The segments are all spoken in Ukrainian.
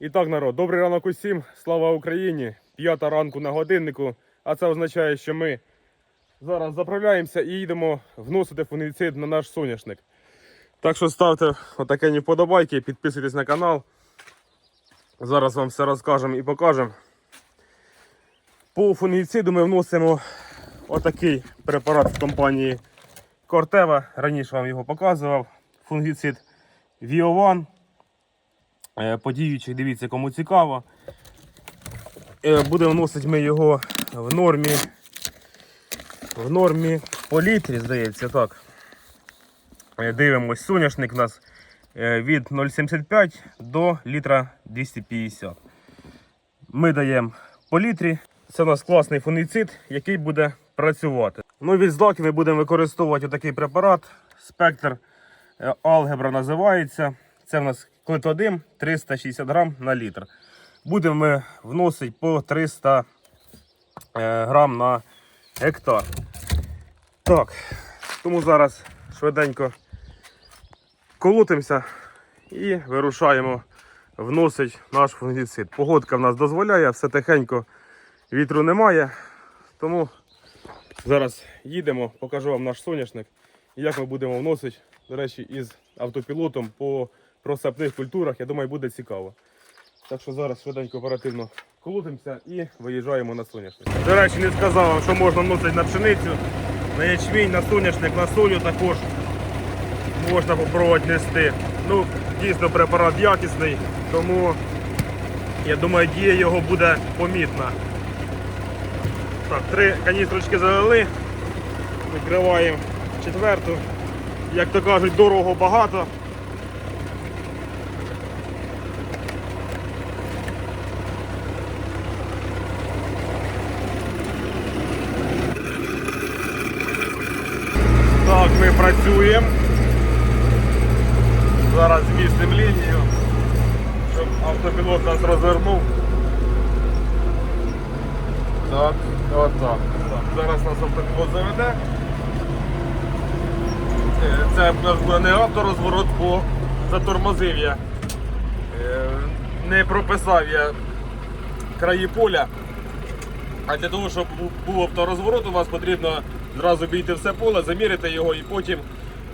І так, народ, добрий ранок усім. Слава Україні! П'ята ранку на годиннику. А це означає, що ми зараз заправляємося і їдемо вносити фунгіцид на наш соняшник. Так що ставте отакі вподобайки, підписуйтесь на канал. Зараз вам все розкажемо і покажемо. По фунгіциду ми вносимо отакий препарат з компанії Кортева. Раніше вам його показував. Фунгіцид Віован. Е, Подіючих, дивіться, кому цікаво. Е, Будемо вносити ми його в нормі. В нормі по літрі, здається, так. Е, Дивимось, соняшник у нас від 0,75 до літра 250. Ми даємо по літрі. Це у нас класний фунгіцид, який буде працювати. Ну, від злаки ми будемо використовувати такий препарат. Спектр алгебра називається. Це в нас клетодим 360 грам на літр. Будемо ми вносити по 300 е, грам на гектар. Так, тому зараз швиденько колотимося і вирушаємо вносить наш фунгіцид. Погодка в нас дозволяє, все тихенько, вітру немає. Тому зараз їдемо, покажу вам наш соняшник як ми будемо вносити, до речі, із автопілотом по просапних культурах. Я думаю, буде цікаво. Так що зараз швиденько оперативно колотимося і виїжджаємо на соняшник. До речі, не сказав що можна вносити на пшеницю, на ячмінь, на соняшник, на солю також можна попробувати нести. Ну, дійсно препарат якісний, тому я думаю, дія його буде помітна. Так, три каністрочки залили. Викриваємо четверту. Як то кажуть, дорого багато. Так, ми працюємо. Зараз змістимо лінію, щоб автопілот нас розвернув. Так, от так. так. Зараз нас автопілот заведе. Е, Це в нас буде не авторозворот, бо затормозив я. Е, Не прописав я краї поля. А для того, щоб був авторозворот, у вас потрібно зразу бійти все поле, заміряти його і потім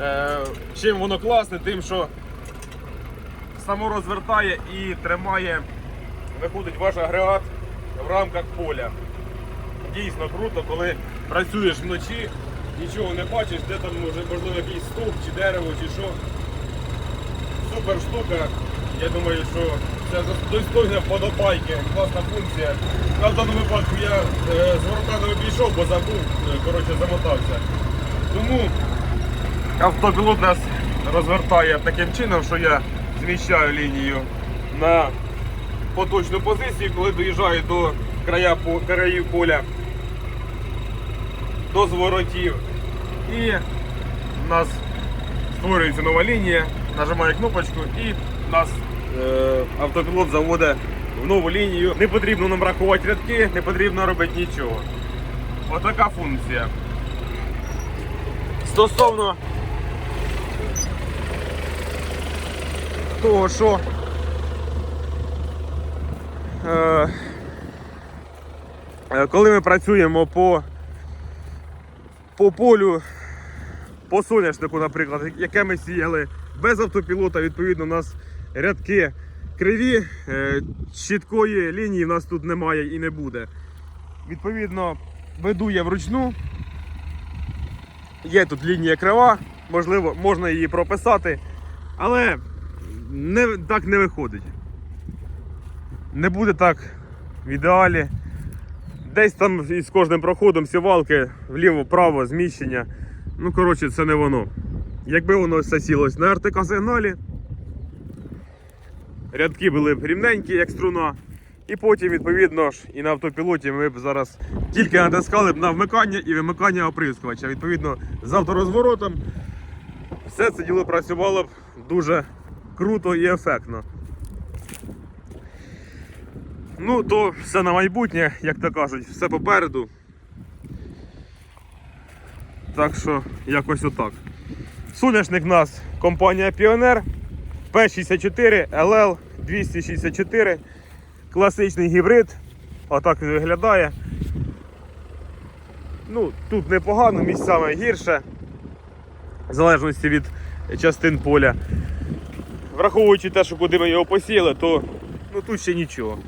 е, чим воно класне, тим, що само розвертає і тримає, виходить ваш агрегат в рамках поля. Дійсно круто, коли працюєш вночі, нічого не бачиш, де там можливо якийсь стовп чи дерево, чи що. Супер штука. Я думаю, що це достойна вподобайки, класна функція. На в даному випадку я е, з ворота не обійшов, бо забув, е, коротше, замотався. Тому автопілот нас розвертає таким чином, що я зміщаю лінію на поточну позицію, коли доїжджаю до края, країв поля, до зворотів. І в нас створюється нова лінія, нажимаю кнопочку і нас автопілот заводить в нову лінію. Не потрібно нам рахувати рядки, не потрібно робити нічого. Отака функція. Стосовно того, що е, е, коли ми працюємо по, по полю, по соняшнику, наприклад, яке ми сіяли без автопілота, відповідно, у нас рядки криві, е, чіткої лінії в нас тут немає і не буде. Відповідно, веду я вручну. Є тут лінія крива, можливо, можна її прописати, але не, так не виходить. Не буде так в ідеалі. Десь там із кожним проходом сівалки вліво-право зміщення. Ну, коротше, це не воно. Якби воно все сілось на РТК сигналі, рядки були б рівненькі, як струна. І потім, відповідно ж, і на автопілоті ми б зараз тільки натискали б на вмикання і вимикання оприскувача. Відповідно, з авторозворотом все це діло працювало б дуже круто і ефектно. Ну, то все на майбутнє, як то кажуть, все попереду. Так що якось отак. Соняшник у нас компанія Піонер P64 LL 264. Класичний гібрид. Отак він виглядає. Ну, тут непогано, місцями гірше. В залежності від частин поля. Враховуючи те, що куди ми його посіяли, то ну, тут ще нічого.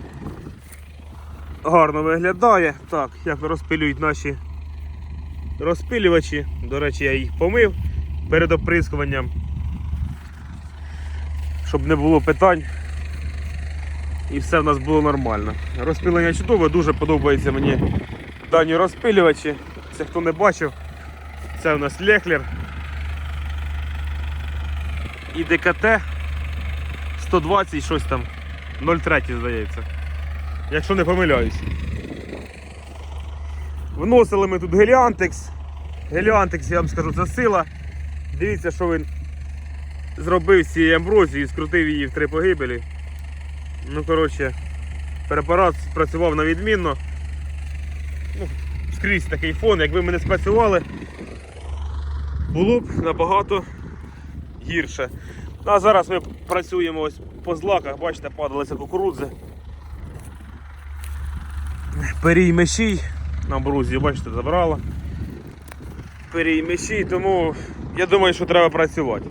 Гарно виглядає. Так, як розпилюють наші розпилювачі. До речі, я їх помив перед оприскуванням. Щоб не було питань. І все в нас було нормально. Розпилення чудове, дуже подобається мені дані розпилювачі. Це хто не бачив, це у нас Лехлер. І ДКТ 120 щось там 0,3 здається. Якщо не помиляюсь. Вносили ми тут геліантекс. Геліантекс, я вам скажу, це сила. Дивіться, що він зробив цієї амброзії, скрутив її в три погибелі. Ну, коротше, препарат спрацював на відмінно. Ну, скрізь такий фон, якби ми не спрацювали, було б набагато гірше. Ну, а зараз ми працюємо ось по злаках, бачите, падалися кукурудзи. Перій мешій на брузі, бачите, забрала. Перій мешій, тому я думаю, що треба працювати.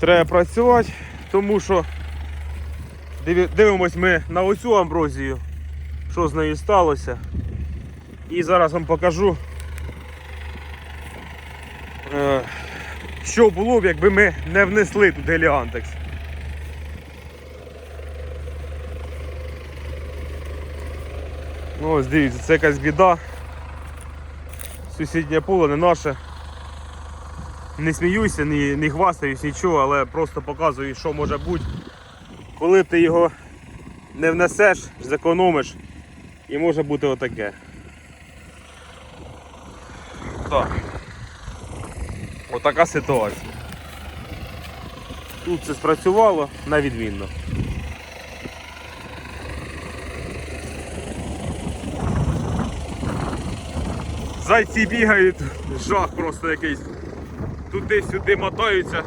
Треба працювати, тому що дивимось ми на оцю амброзію, що з нею сталося. І зараз вам покажу, е, що було б, якби ми не внесли тут геліантекс. Ну, ось дивіться, це якась біда. Сусіднє поле не наше. Не сміюся, не, не хвастаюсь, нічого, але просто показую, що може бути, коли ти його не внесеш, зекономиш і може бути отаке. Так. Отака ситуація. Тут це спрацювало на відмінно. Зайці бігають, жах просто якийсь. Туди-сюди мотаються.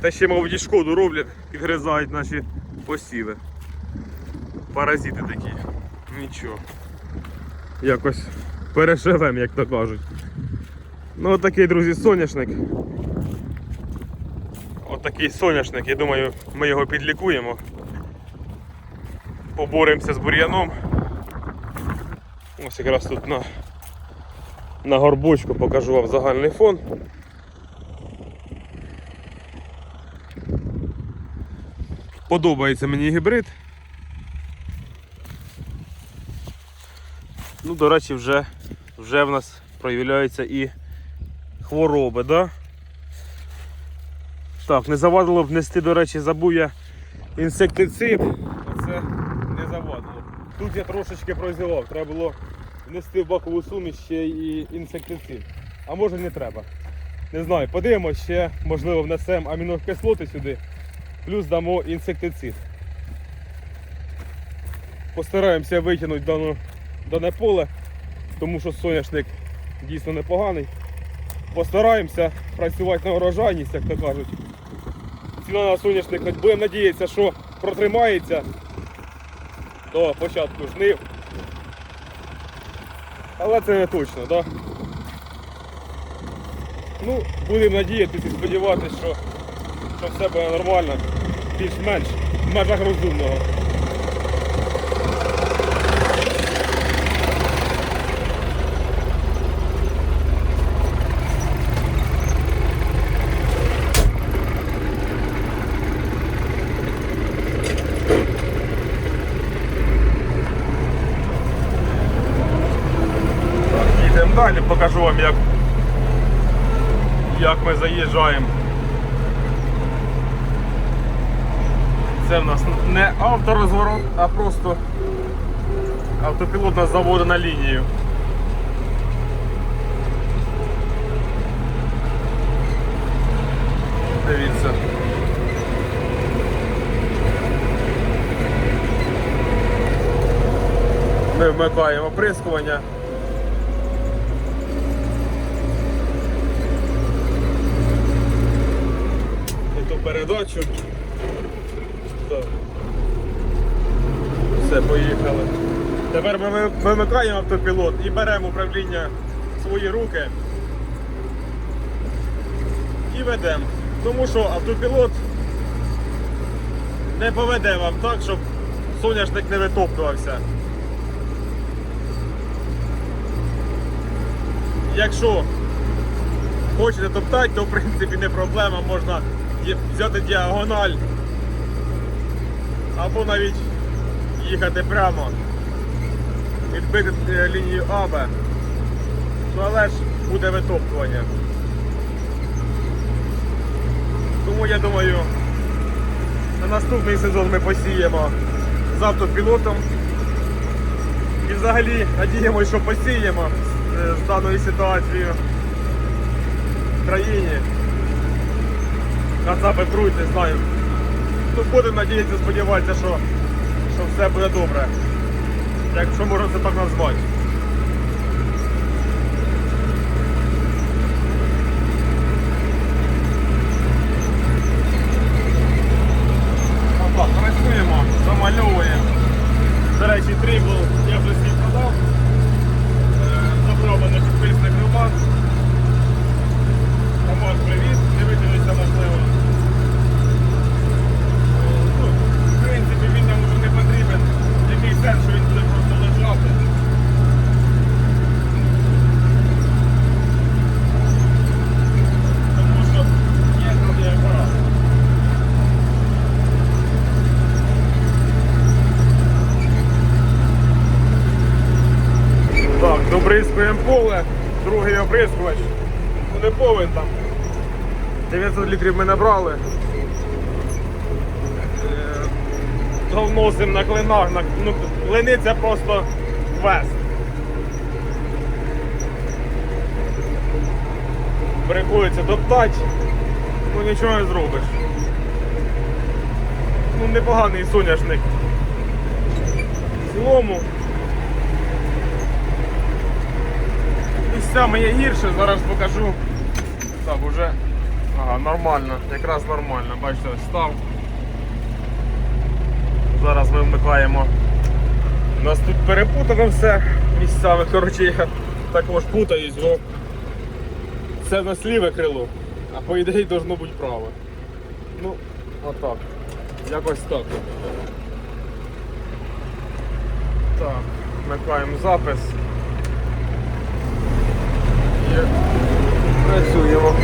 Та ще, мабуть, і шкоду роблять, підгризають наші посіви. Паразити такі. Нічого. Якось переживемо, як то кажуть. Ну отакий, друзі, соняшник. Отакий соняшник, я думаю, ми його підлікуємо. Поборемося з бур'яном. Ось якраз тут на, на горбочку покажу вам загальний фон. Подобається мені гібрид. Ну, до речі, вже, вже в нас проявляються і хвороби, да? Так, не завадило б внести, до речі, забув я інсектицид. Оце не завадило. Тут я трошечки прозівав, треба було внести в бакову суміш ще і інсектицид. А може не треба. Не знаю, подивимось ще, можливо, внесемо амінокислоти сюди, плюс дамо інсектицид. Постараємося витягнути дане, дане поле, тому що соняшник дійсно непоганий. Постараємося працювати на урожайність, як то кажуть. Ціна на соняшник, будемо надіятися, що протримається до початку жнив. Але це не точно, так? Ну, будемо надіятися і сподіватися, що, що все буде нормально, більш-менш в межах розумного. Так, їдемо далі, покажу вам, як, як ми заїжджаємо. Це в нас не авторозворот, а просто автопілот нас заводить на лінію. Дивіться. Ми вмикаємо оприскування. Передачу. Все, поїхали. Тепер ми вимикаємо автопілот і беремо управління в свої руки і ведемо. Тому що автопілот не поведе вам так, щоб соняшник не витоптувався. Якщо хочете топтати, то в принципі не проблема, можна взяти діагональ або навіть їхати прямо, відбити е, лінію АБ. Ну але ж буде витоптування. Тому я думаю, на наступний сезон ми посіємо з автопілотом. І взагалі надіємося, що посіємо з, з даною ситуацією в країні. Кацапи пруть, не знаю. Ну, будемо надіятися, сподіватися, що, що все буде добре. Якщо можна це так назвати. Працюємо, замальовуємо. До речі, трибл я продав. Е, Забрав мене підписник привіт, не виділися можливо. Е, Ну, в принципі, він нам вже не потрібен. Який що він буде просто лежати. Тому що є там є апарат. Так, добризкуємо поле, другий оприскувач. Ну не повен там. 900 літрів ми набрали. Е, То на клинах. На, ну, клини це просто квест. Приходиться топтати, ну нічого не зробиш. Ну непоганий соняшник. В цілому. Місцями є гірше, зараз покажу. Так, уже ага, нормально, якраз нормально, бачите, ось став. Зараз ми вмикаємо. У нас тут перепутано все місцями, коротше, я також путаюсь, бо це нас ліве крило, а по ідеї должно бути праве. Ну, отак. Якось так. Так, вмикаємо запис. І працюємо.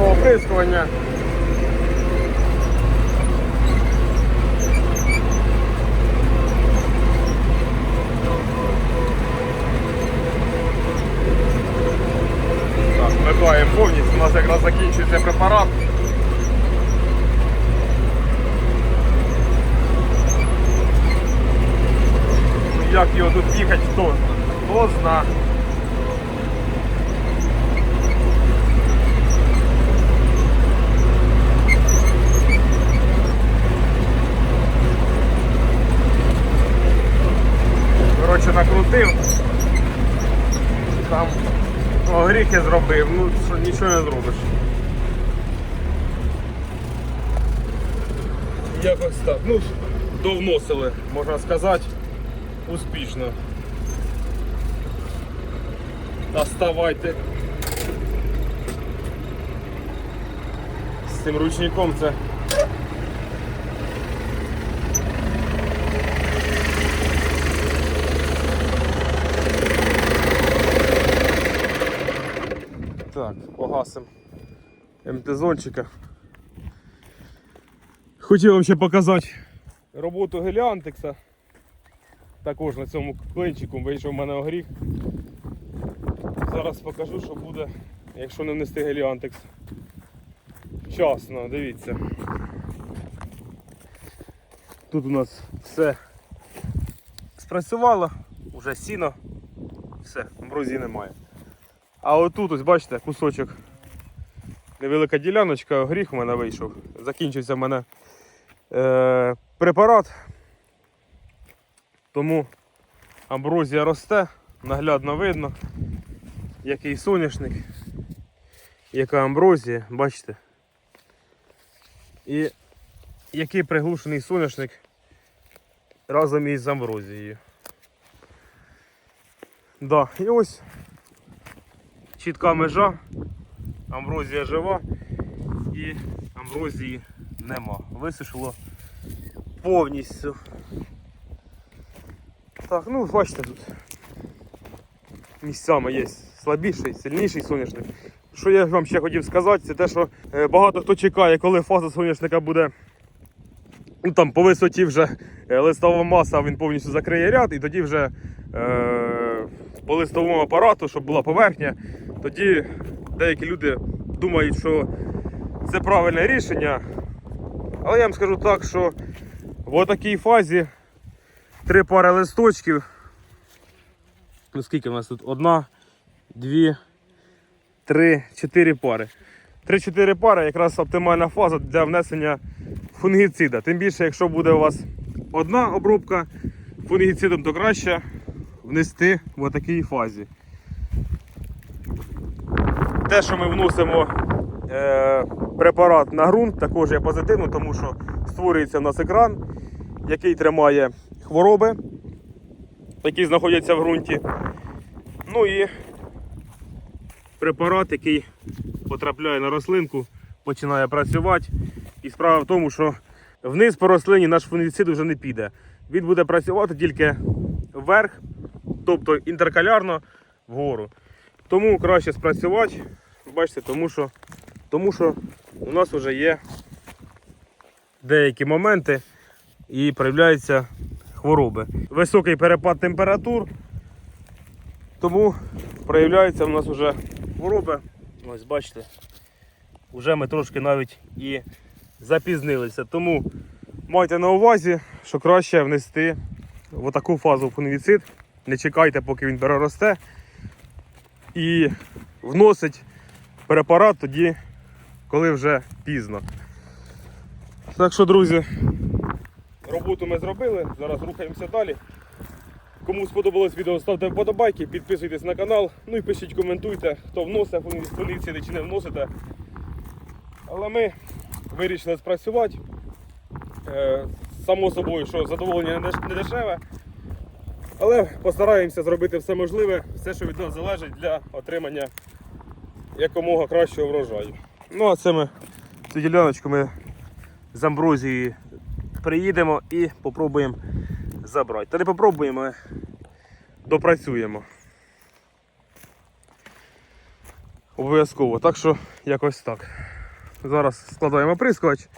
Оприскування. Так, повністю, у нас якраз закінчується препарат. Як його тут їхати, хто? Хто зна. Коротше, накрутив. Там огріхи зробив, ну що нічого не зробиш. Якось так. Ну, довносили, можна сказати, успішно. Доставайте. З цим ручником це Так, погасим МТ-зончика. Хотів вам ще показати роботу геліантекса. Також на цьому клинчику вийшов в мене огріх. Зараз покажу, що буде, якщо не внести геліантекс. Вчасно, дивіться. Тут у нас все спрацювало, вже сіно, все, амброзії немає. А отут, ось бачите, кусочок. Невелика діляночка, гріх у мене вийшов. Закінчився в мене е, препарат. Тому амброзія росте, наглядно видно, який соняшник, яка амброзія, бачите. І який приглушений соняшник разом із амброзією. Да, і ось чітка межа, амброзія жива і амброзії нема. Висушило повністю. Так, ну бачите тут. Місцями є слабіший, сильніший соняшник. Що я вам ще хотів сказати, це те, що е, багато хто чекає, коли фаза соняшника буде ну, там, по висоті вже е, листова маса, він повністю закриє ряд, і тоді вже е, по листовому апарату, щоб була поверхня, тоді деякі люди думають, що це правильне рішення. Але я вам скажу так, що в такій фазі три пари листочків. Ну скільки в нас тут? Одна, дві, три, чотири пари. Три-чотири пари якраз оптимальна фаза для внесення фунгіцида. Тим більше, якщо буде у вас одна обробка фунгіцидом, то краще внести в такій фазі. Те, що ми вносимо е, препарат на ґрунт, також є позитивно, тому що створюється в нас екран, який тримає хвороби, які знаходяться в ґрунті. Ну і препарат, який потрапляє на рослинку, починає працювати. І справа в тому, що вниз по рослині наш фунгіцид вже не піде. Він буде працювати тільки вверх, тобто інтеркалярно вгору. Тому краще спрацювати, бачите, тому що, тому що у нас вже є деякі моменти і проявляються хвороби. Високий перепад температур, тому проявляються у нас вже хвороби. Ось бачите, вже ми трошки навіть і запізнилися. Тому майте на увазі, що краще внести в таку фазу фунгіцид. Не чекайте, поки він переросте. І вносить препарат тоді, коли вже пізно. Так що, друзі, роботу ми зробили. Зараз рухаємося далі. Кому сподобалось відео, ставте вподобайки, підписуйтесь на канал, ну і пишіть, коментуйте, хто вносить фунгіциди чи не вносите. Але ми вирішили спрацювати. Е, Само собою, що задоволення не дешеве. Але постараємося зробити все можливе, все, що від нас залежить для отримання якомога кращого врожаю. Ну а це ми цю діляночку ми з амброзії приїдемо і попробуємо забрати. Та не попробуємо, а допрацюємо. Обов'язково. Так що якось так. Зараз складаємо оприскувач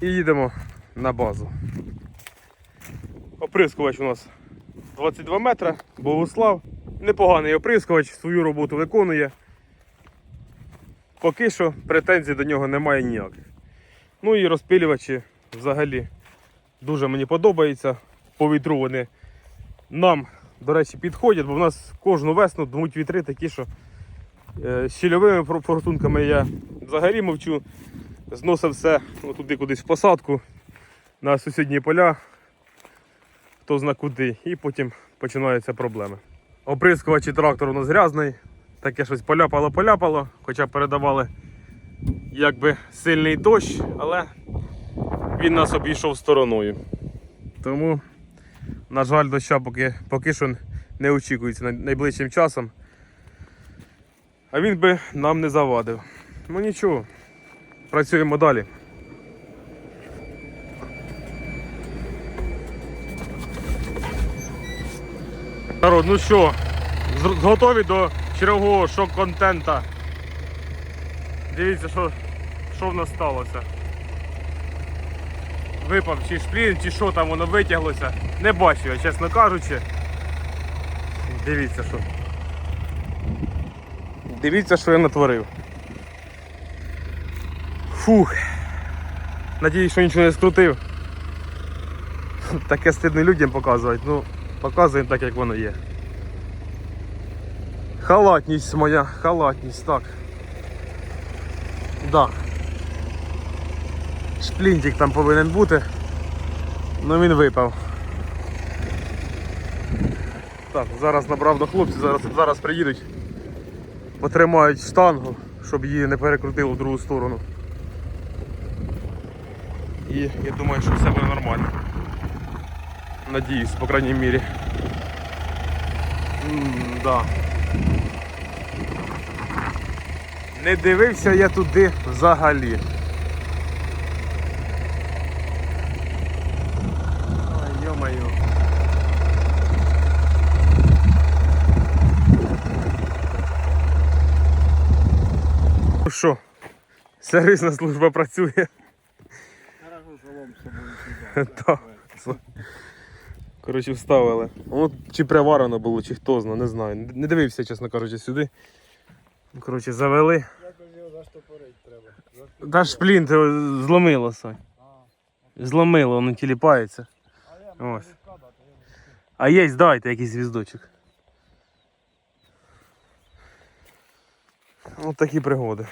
і їдемо на базу. Оприскувач у нас 22 метри, Богослав. Непоганий оприскувач, свою роботу виконує. Поки що претензій до нього немає ніяких. Ну і розпилювачі взагалі дуже мені подобаються. По вітру вони нам, до речі, підходять, бо в нас кожну весну дмуть вітри такі, що е, з щільовими фор- форсунками я взагалі мовчу. Зносив все ну, туди кудись в посадку на сусідні поля, хто зна куди, і потім починаються проблеми. Оприскувач і трактор у нас грязний, таке щось поляпало-поляпало, хоча передавали якби сильний дощ, але він нас обійшов стороною. Тому, на жаль, доща поки, поки що не очікується найближчим часом. А він би нам не завадив. Ну нічого, працюємо далі. Народ, ну що, готові до чергового шок-контента. Дивіться, що, що в нас сталося. Випав чи шплін, чи що там воно витяглося. Не бачу я, чесно кажучи. Дивіться, що. Дивіться, що я натворив. Фух. Надіюсь, що нічого не скрутив. Таке стидно людям показувати. Ну, показуємо так, як воно є. Халатність моя, халатність, так. Да. Шплінтик там повинен бути. Ну він випав. Так, зараз набрав до хлопців, зараз, зараз приїдуть. Потримають штангу, щоб її не перекрутило в другу сторону. І я думаю, що все буде нормально. Надіюсь, по крайній мірі. М, да. Не дивився я туди взагалі. Ой, йо-моє. Ну що, сервісна служба працює. Коротше, вставили. Ну, чи приварено було, чи хто знає, не знаю. Не дивився, чесно кажучи, сюди. Коротше, завели. Якось його заштопорить треба. Та ж зломило, Сань. Зломило, воно тіліпається. А є, давайте якийсь звіздочок. Ось такі пригоди.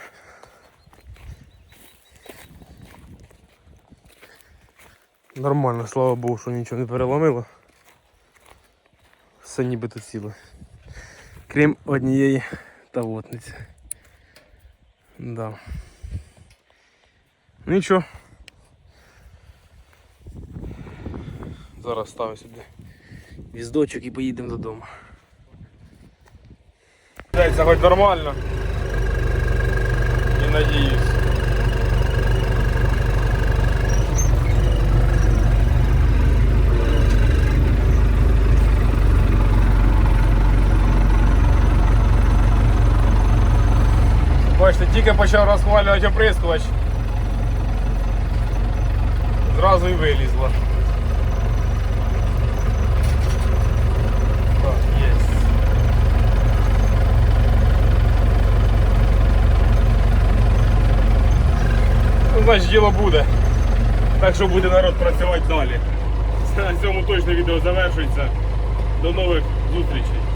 Нормально, слава Богу, що нічого не переломило. Все нібито ціле. Крім однієї тавотниці. Да. Ну нічого. Зараз ставимо сюди віздочок і поїдемо додому. Це хоч нормально. І надіюсь. тільки почав розхвалювати оприскувач. Зразу і вилізло. Так, єсть. Ну, значить діло буде. Так що буде народ працювати далі. На цьому точно відео завершується. До нових зустрічей.